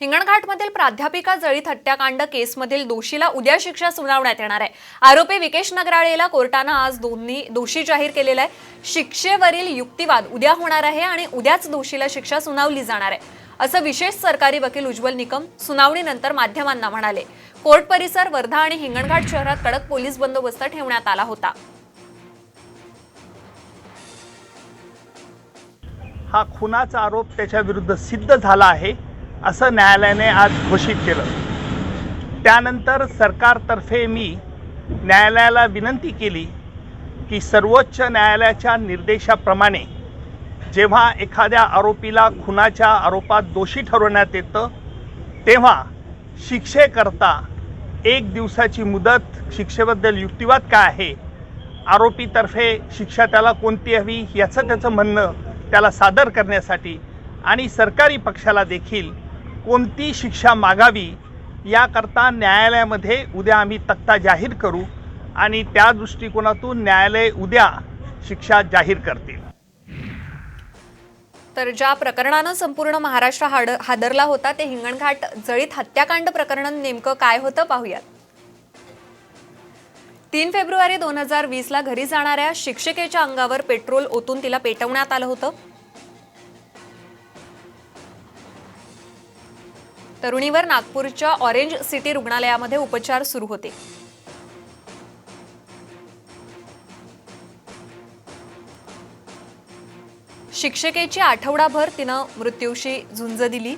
हिंगणघाटमधील प्राध्यापिका जळीत हत्याकांड केसमधील दोषीला उद्या शिक्षा सुनावण्यात येणार आहे. आरोपी विकेश नगराळेला कोर्टानं आज दोन्ही दोषी जाहीर केलेला आहे. शिक्षेवरील युक्तिवाद उद्या होणार आहे आणि उद्याच दोषीला शिक्षा सुनावली जाणार आहे. असं विशेष सरकारी वकील उज्ज्वल निकम सुनावणीनंतर माध्यमांना म्हणाले. कोर्ट परिसर वर्धा आणि हिंगणघाट शहरात कडक पोलीस बंदोबस्त ठेवण्यात आला होता. हा खुनाचा आरोप त्याच्या विरुद्ध सिद्ध झाला आहे. असं न्यायालयाने आज घोषित केलं. त्यानंतर सरकारतर्फे मी न्यायालयाला विनंती केली की सर्वोच्च न्यायालयाच्या निर्देशाप्रमाणे जेव्हा एखाद्या आरोपीला खुनाच्या आरोपात दोषी ठरवण्यात येतं तेव्हा शिक्षेकरता एक दिवसाची मुदत शिक्षेबद्दल युक्तिवाद काय आहे? आरोपीतर्फे शिक्षा त्याला कोणती हवी? याचं त्याचं म्हणणं त्याला सादर करण्यासाठी आणि सरकारी पक्षाला देखील कोणती शिक्षा मागावी याकरता न्यायालयामध्ये उद्या आम्ही तक्ता जाहीर करू आणि त्या दृष्टिकोनातून न्यायालय उद्या शिक्षा जाहीर करतील. तर ज्या प्रकरणानं संपूर्ण महाराष्ट्र हाड हादरला होता ते हिंगणघाट जळीत हत्याकांड प्रकरण नेमकं काय होतं पाहूयात. तीन फेब्रुवारी दोन हजार वीसला घरी जाणाऱ्या शिक्षिकेच्या अंगावर पेट्रोल ओतून तिला पेटवण्यात आलं होतं. तरुणीवर नागपूरच्या ऑरेंज सिटी रुग्णालयामध्ये उपचार सुरू होते. शिक्षिकेची आठवडाभर तिनं मृत्यूशी झुंज दिली.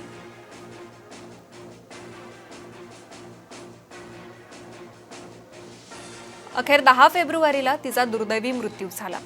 अखेर दहा फेब्रुवारीला तिचा दुर्दैवी मृत्यू झाला.